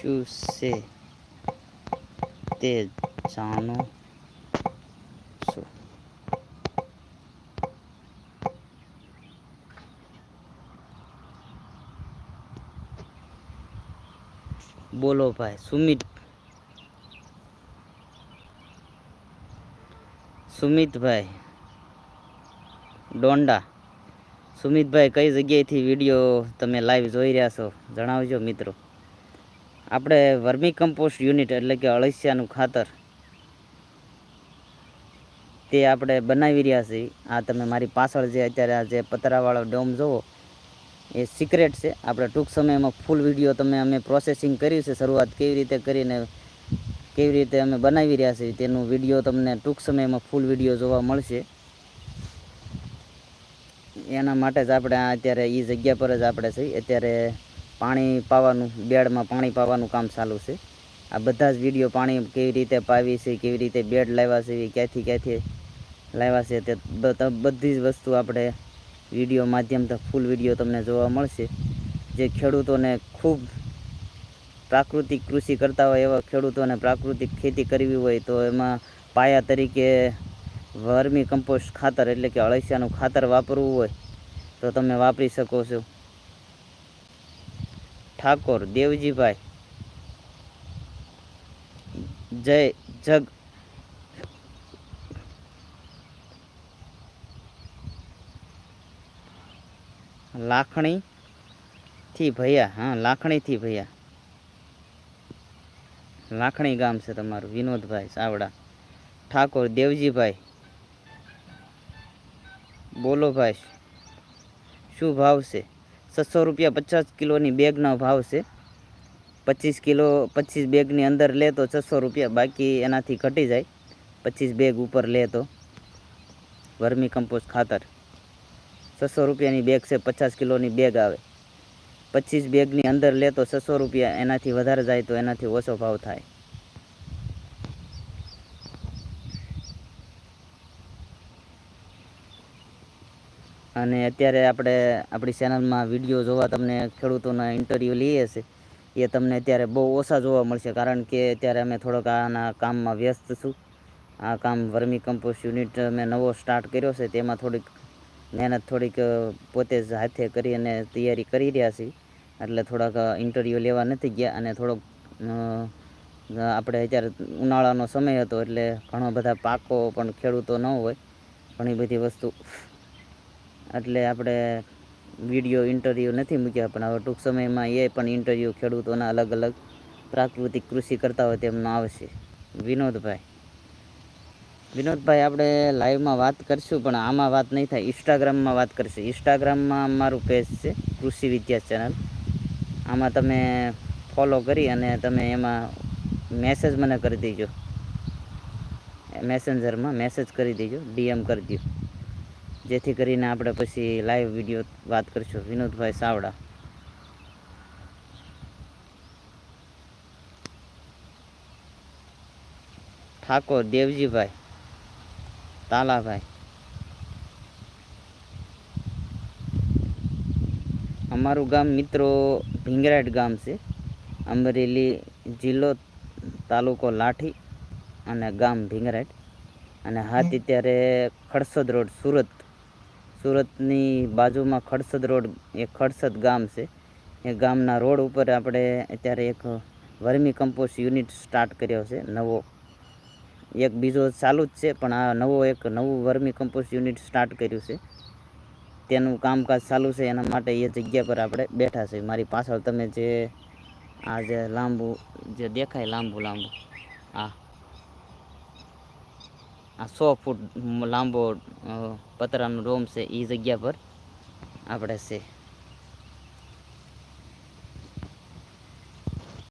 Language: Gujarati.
શું છે તે જાણો છો બોલો ભાઈ સુમિત સુમિતભાઈ ડોંડા સુમિતભાઈ કઈ જગ્યાએથી વીડિયો તમે લાઈવ જોઈ રહ્યા છો, જણાવજો મિત્રો. આપણે વર્મી કમ્પોસ્ટ યુનિટ એટલે કે અળસિયાનું ખાતર તે આપણે બનાવી રહ્યા છીએ. આ તમે મારી પાછળ જે અત્યારે આ જે પતરાવાળો ડોમ જુઓ એ સિક્રેટ છે. આપણે ટૂંક સમયમાં ફૂલ વીડિયો તમે અમે પ્રોસેસિંગ કર્યું છે. શરૂઆત કેવી રીતે કરીને, કેવી રીતે અમે બનાવી રહ્યા છીએ તેનું વીડિયો તમને ટૂંક સમયમાં ફૂલ વીડિયો જોવા મળશે. એના માટે જ આપણે અત્યારે એ જગ્યા પર જ આપણે છીએ. અત્યારે પાણી પાવાનું, બેડમાં પાણી પાવાનું કામ ચાલુ છે. આ બધા જ વીડિયો પાણી કેવી રીતે પાવી છે, કેવી રીતે બેડ લાવ્યા છે ક્યાંથી ક્યાંથી લાવ્યા છે તે બધી જ વસ્તુ આપણે વીડિયો માધ્યમથી ફૂલ વીડિયો તમને જોવા મળશે. જે ખેડૂતોને ખૂબ પ્રાકૃતિક કૃષિ કરતા હોય એવા ખેડૂતોને પ્રાકૃતિક ખેતી કરવી હોય તો એમાં પાયા તરીકે વર્મી કમ્પોસ્ટ ખાતર એટલે કે અળસિયાનું ખાતર વાપરવું હોય તો તમે વાપરી શકો છો. ઠાકોર, દેવજીભાઈ. જય જગ લાખણી થી ભૈયા, હા, લાખણીથી ભૈયા. લાખણી ગામ છે તમારું, વિનોદભાઈ સાવડા ઠાકોર, દેવજીભાઈ. બોલો ભાઈ, શું ભાવ છે? છસો રૂપિયા પચાસ કિલોની બેગનો ભાવ છે. પચીસ કિલો, પચીસ બેગની અંદર લે તો છસો રૂપિયા, બાકી એનાથી ઘટી જાય. પચીસ બેગ ઉપર લે તો. વર્મી કમ્પોસ્ટ ખાતર. છસો રૂપિયાની બેગ છે, પચાસ કિલોની બેગ આવે. પચીસ બેગની અંદર લે તો છસો રૂપિયા, એનાથી વધારે જાય તો એનાથી ઓછો ભાવ થાય. અને અત્યારે આપણે આપણી ચેનલમાં વીડિયો જોવા તમને ખેડૂતોના ઇન્ટરવ્યૂ લઈએ છે એ તમને અત્યારે બહુ ઓછા જોવા મળશે કારણ કે અત્યારે અમે થોડોક આના કામમાં વ્યસ્ત છું. આ કામ વર્મી કમ્પોસ્ટ યુનિટ મેં નવો સ્ટાર્ટ કર્યો છે, તેમાં થોડીક મહેનત થોડીક પોતે જ હાથે કરી અને તૈયારી કરી રહ્યા છીએ. એટલે થોડાક ઇન્ટરવ્યૂ લેવા નથી ગયા અને થોડોક આપણે અત્યારે ઉનાળાનો સમય હતો એટલે ઘણા બધા પાકો પણ ખેડૂતો ન હોય. ઘણી બધી વસ્તુ એટલે આપણે વીડિયો ઇન્ટરવ્યૂ નથી મૂક્યા, પણ હવે ટૂંક સમયમાં એ પણ ઇન્ટરવ્યૂ ખેડૂતોના અલગ અલગ પ્રાકૃતિક કૃષિ કરતા હોય તેમનો આવશે વિનોદભાઈ. વિનોદભાઈ, આપણે લાઈવમાં વાત કરશું, પણ આમાં વાત નહીં થાય ઇન્સ્ટાગ્રામમાં વાત કરશું. ઇન્સ્ટાગ્રામમાં મારું પેજ છે, કૃષિ વિદ્યા ચેનલ આમાં તમે ફોલો કરી અને તમે એમાં મેસેજ મને કરી દેજો. મેસેન્જરમાં મેસેજ કરી દેજો ડીએમ કરી દો જેથી કરીને આપણે પછી લાઈવ વીડિયો વાત કરશું. વિનોદભાઈ સાવડા. ઠાકોર દેવજીભાઈ તાલાભાઈ. અમારું ગામ મિત્રો ભીંગરાટ ગામ છે. અમરેલી જિલ્લો તાલુકો લાઠી અને ગામ ભીંગરાટ. અને હાથ અત્યારે ખડસદ રોડ સુરત સુરતની બાજુમાં ખડસદ રોડ, એ ખડસદ ગામ છે. એ ગામના રોડ ઉપર આપણે અત્યારે એક વર્મી કમ્પોસ્ટ યુનિટ સ્ટાર્ટ કર્યો છે, નવો. એક બીજો ચાલુ જ છે, પણ આ નવો એક નવું વર્મી કમ્પોસ્ટ યુનિટ સ્ટાર્ટ કર્યું છે. તેનું કામકાજ ચાલુ છે, એના માટે એ જગ્યા પર આપણે બેઠા છે. મારી પાછળ તમે જે આ જે લાંબુ, જે દેખાય લાંબુ લાંબુ, આ આ સો ફૂટ લાંબો પતરાનો રોમ છે એ જગ્યા પર. આપણે છે.